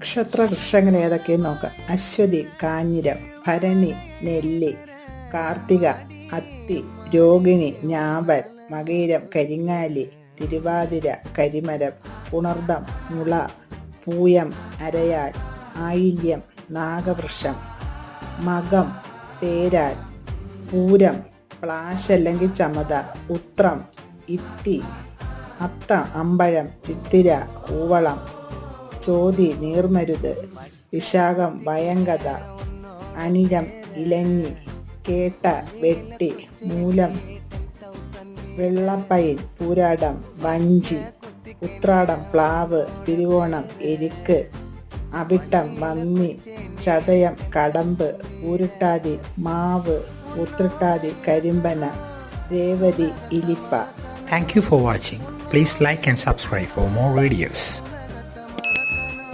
നക്ഷത്ര വൃക്ഷങ്ങൾ ഏതൊക്കെയെന്ന് നോക്കാം. അശ്വതി കാഞ്ഞിരം ഭരണി നെല്ലി കാർത്തിക അത്തി രോഹിണി ഞാവൽ മകീരം കരിങ്ങാലി തിരുവാതിര കരിമരം ഉണർദം മുള പൂയം അരയാൽ ആയില്യം നാഗവൃക്ഷം മകം പേരാൽ പൂരം പ്ലാശ് അല്ലെങ്കിൽ ചമത ഉത്രം ഇത്തി അത്ത അമ്പഴം ചിത്തിര കൂവളം ചോതി നീർമരുത് വിശാഖം വയങ്കത അനിഴം ഇലഞ്ഞി കേട്ട വെട്ടി മൂലം വെള്ളപ്പയിൻ പൂരാടം വഞ്ചി ഉത്രാടം പ്ലാവ് തിരുവോണം എരിക്ക് അവിട്ടം വന്നി ചതയം കടമ്പ് ഊരുട്ടാതി മാവ് ഉത്രട്ടാതി കരിമ്പന രേവതി ഇലിപ്പ thank you for watching please like and subscribe for more videos.